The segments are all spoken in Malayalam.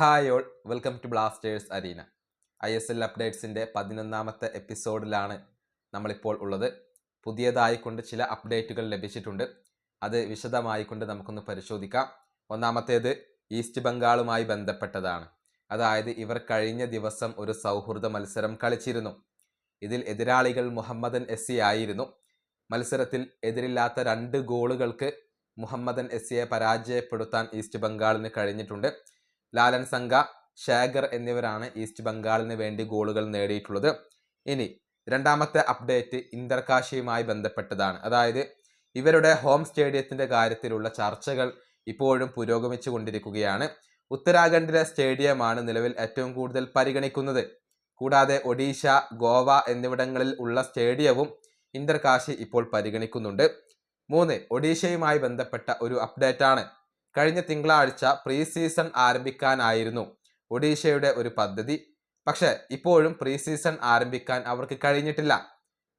Hi all welcome to Blasters arena. I S L അപ്ഡേറ്റ്സിന്റെ പതിനൊന്നാമത്തെ എപ്പിസോഡിലാണ് നമ്മളിപ്പോൾ ഉള്ളത്. പുതിയതായിക്കൊണ്ട് ചില അപ്ഡേറ്റുകൾ ലഭിച്ചിട്ടുണ്ട്. അത് വിശദമായിക്കൊണ്ട് നമുക്കൊന്ന് പരിശോധിക്കാം. ഒന്നാമത്തേത് ഈസ്റ്റ് ബംഗാളുമായി ബന്ധപ്പെട്ടതാണ്. അതായത് ഇവർ കഴിഞ്ഞ ദിവസം ഒരു സൗഹൃദ മത്സരം കളിച്ചിരുന്നു. ഇതിൽ എതിരാളികൾ മുഹമ്മദൻ എസ്സി ആയിരുന്നു. മത്സരത്തിൽ എതിരില്ലാത്ത രണ്ട് ഗോളുകൾക്ക് മുഹമ്മദൻ എസ്സിയെ പരാജയപ്പെടുത്താൻ ഈസ്റ്റ് ബംഗാളിന് കഴിഞ്ഞിട്ടുണ്ട്. ലാലൻ സംഘ ഷാഗർ എന്നിവരാണ് ഈസ്റ്റ് ബംഗാളിന് വേണ്ടി ഗോളുകൾ നേടിയിട്ടുള്ളത്. ഇനി രണ്ടാമത്തെ അപ്ഡേറ്റ് ഇന്ദർകാശിയുമായി ബന്ധപ്പെട്ടതാണ്. അതായത് ഇവരുടെ ഹോം സ്റ്റേഡിയത്തിന്റെ കാര്യത്തിലുള്ള ചർച്ചകൾ ഇപ്പോഴും പുരോഗമിച്ചു കൊണ്ടിരിക്കുകയാണ് ഉത്തരാഖണ്ഡിലെ സ്റ്റേഡിയമാണ് നിലവിൽ ഏറ്റവും കൂടുതൽ പരിഗണിക്കുന്നത്. കൂടാതെ ഒഡീഷ ഗോവ എന്നിവിടങ്ങളിൽ ഉള്ള സ്റ്റേഡിയവും ഇന്ദർകാശി ഇപ്പോൾ പരിഗണിക്കുന്നുണ്ട്. മൂന്ന് ഒഡീഷയുമായി ബന്ധപ്പെട്ട ഒരു അപ്ഡേറ്റ് ആണ് കഴിഞ്ഞ തിങ്കളാഴ്ച പ്രീ സീസൺ ആരംഭിക്കാനായിരുന്നു ഒഡീഷയുടെ ഒരു പദ്ധതി. പക്ഷേ ഇപ്പോഴും പ്രീ സീസൺ ആരംഭിക്കാൻ അവർക്ക് കഴിഞ്ഞിട്ടില്ല.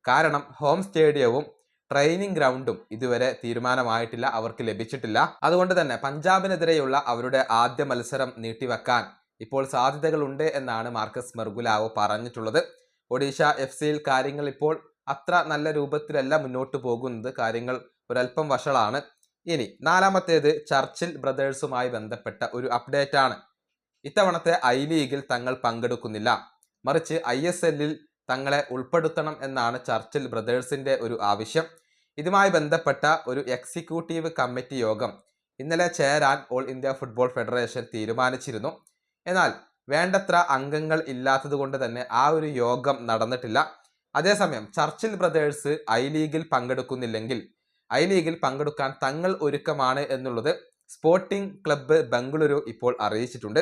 കാരണം ഹോം സ്റ്റേഡിയവും ട്രെയിനിങ് ഗ്രൗണ്ടും ഇതുവരെ തീരുമാനമായിട്ടില്ല അവർക്ക് ലഭിച്ചിട്ടില്ല. അതുകൊണ്ട് തന്നെ പഞ്ചാബിനെതിരെയുള്ള അവരുടെ ആദ്യ മത്സരം നീട്ടിവെക്കാൻ ഇപ്പോൾ സാധ്യതകളുണ്ട് എന്നാണ് മാർക്കസ് മെർഗുലാവോ പറഞ്ഞിട്ടുള്ളത്. ഒഡീഷ എഫ് സിയിൽ കാര്യങ്ങൾ ഇപ്പോൾ അത്ര നല്ല രൂപത്തിലല്ല മുന്നോട്ട് പോകുന്നത്. കാര്യങ്ങൾ ഒരല്പം വഷളാണ്. ഇനി നാലാമത്തേത് ചർച്ചിൽ ബ്രദേഴ്സുമായി ബന്ധപ്പെട്ട ഒരു അപ്ഡേറ്റ് ആണ് ഇത്തവണത്തെ ഐ ലീഗിൽ തങ്ങൾ പങ്കെടുക്കുന്നില്ല. മറിച്ച് ഐ എസ് എല്ലിൽ തങ്ങളെ ഉൾപ്പെടുത്തണം എന്നാണ് ചർച്ചിൽ ബ്രദേഴ്സിന്റെ ഒരു ആവശ്യം. ഇതുമായി ബന്ധപ്പെട്ട ഒരു എക്സിക്യൂട്ടീവ് കമ്മിറ്റി യോഗം ഇന്നലെ ചേരാൻ ഓൾ ഇന്ത്യ ഫുട്ബോൾ ഫെഡറേഷൻ തീരുമാനിച്ചിരുന്നു. എന്നാൽ വേണ്ടത്ര അംഗങ്ങൾ ഇല്ലാത്തത് കൊണ്ട് തന്നെ ആ ഒരു യോഗം നടന്നിട്ടില്ല. അതേസമയം ചർച്ചിൽ ബ്രദേഴ്സ് ഐ ലീഗിൽ പങ്കെടുക്കുന്നില്ലെങ്കിൽ ഐ ലീഗിൽ പങ്കെടുക്കാൻ തങ്ങൾ ഒരുക്കമാണ് എന്നുള്ളത് സ്പോർട്ടിംഗ് ക്ലബ്ബ് ബംഗളൂരു ഇപ്പോൾ അറിയിച്ചിട്ടുണ്ട്.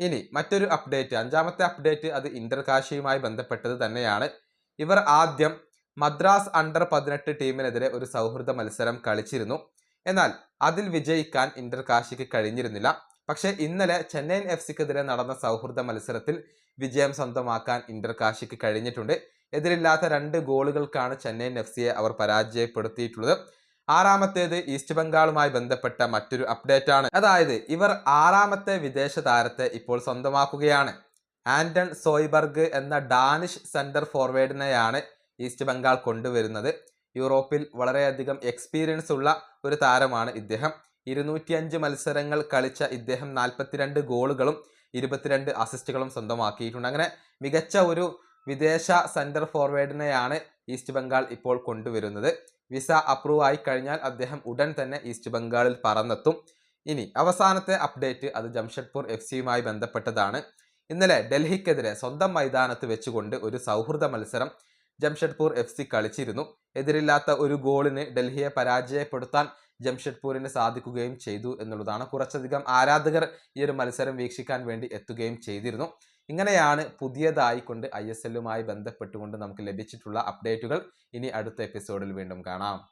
ഇനി മറ്റൊരു അപ്ഡേറ്റ് അഞ്ചാമത്തെ അപ്ഡേറ്റ് അത് ഇന്റർകാശിയുമായി ബന്ധപ്പെട്ടത് തന്നെയാണ്. ഇവർ ആദ്യം മദ്രാസ് അണ്ടർ പതിനെട്ട് ടീമിനെതിരെ ഒരു സൗഹൃദ മത്സരം കളിച്ചിരുന്നു. എന്നാൽ അതിൽ വിജയിക്കാൻ ഇന്റർകാശിക്ക് കഴിഞ്ഞിരുന്നില്ല. പക്ഷേ ഇന്നലെ ചെന്നൈയിൻ എഫ് സിക്കെതിരെ നടന്ന സൗഹൃദ മത്സരത്തിൽ വിജയം സ്വന്തമാക്കാൻ ഇന്റർകാശിക്ക് കഴിഞ്ഞിട്ടുണ്ട്. എതിരില്ലാത്ത രണ്ട് ഗോളുകൾക്കാണ് ചെന്നൈയിൻ എഫ് സിയെ അവർ പരാജയപ്പെടുത്തിയിട്ടുള്ളത്. ആറാമത്തേത് ഈസ്റ്റ് ബംഗാളുമായി ബന്ധപ്പെട്ട മറ്റൊരു അപ്ഡേറ്റ് ആണ് അതായത് ഇവർ ആറാമത്തെ വിദേശ താരത്തെ ഇപ്പോൾ സ്വന്തമാക്കുകയാണ്. ആന്റൺ സോയ്ബർഗ് എന്ന ഡാനിഷ് സെന്റർ ഫോർവേഡിനെയാണ് ഈസ്റ്റ് ബംഗാൾ കൊണ്ടുവരുന്നത്. യൂറോപ്പിൽ വളരെയധികം എക്സ്പീരിയൻസ് ഉള്ള ഒരു താരമാണ് ഇദ്ദേഹം. ഇരുന്നൂറ്റിയഞ്ച് മത്സരങ്ങൾ കളിച്ച ഇദ്ദേഹം നാൽപ്പത്തിരണ്ട് ഗോളുകളും ഇരുപത്തിരണ്ട് അസിസ്റ്റുകളും സ്വന്തമാക്കിയിട്ടുണ്ട്. അങ്ങനെ മികച്ച ഒരു വിദേശ സെന്റർ ഫോർവേഡിനെയാണ് ഈസ്റ്റ് ബംഗാൾ ഇപ്പോൾ കൊണ്ടുവരുന്നത്. വിസ അപ്രൂവ് ആയി കഴിഞ്ഞാൽ അദ്ദേഹം ഉടൻ തന്നെ ഈസ്റ്റ് ബംഗാളിൽ പറന്നെത്തും. ഇനി അവസാനത്തെ അപ്ഡേറ്റ് അത് ജംഷഡ്പൂർ എഫ് സിയുമായി ബന്ധപ്പെട്ടതാണ്. ഇന്നലെ ഡൽഹിക്കെതിരെ സ്വന്തം മൈതാനത്ത് വെച്ചുകൊണ്ട് ഒരു സൗഹൃദ മത്സരം ജംഷഡ്പൂർ എഫ് സി കളിച്ചിരുന്നു. എതിരില്ലാത്ത ഒരു ഗോളിന് ഡൽഹിയെ പരാജയപ്പെടുത്താൻ ജംഷഡ്പൂരിന് സാധിക്കുകയും ചെയ്തു എന്നുള്ളതാണ് കുറച്ചധികം ആരാധകർ ഈ ഒരു മത്സരം വീക്ഷിക്കാൻ വേണ്ടി എത്തുകയും ചെയ്തിരുന്നു. ഇങ്ങനെയാണ് പുതിയതായിക്കൊണ്ട് ഐ എസ് എല്ലുമായി ബന്ധപ്പെട്ടുകൊണ്ട് നമുക്ക് ലഭിച്ചിട്ടുള്ള അപ്ഡേറ്റുകൾ ഇനി അടുത്ത എപ്പിസോഡിൽ വീണ്ടും കാണാം.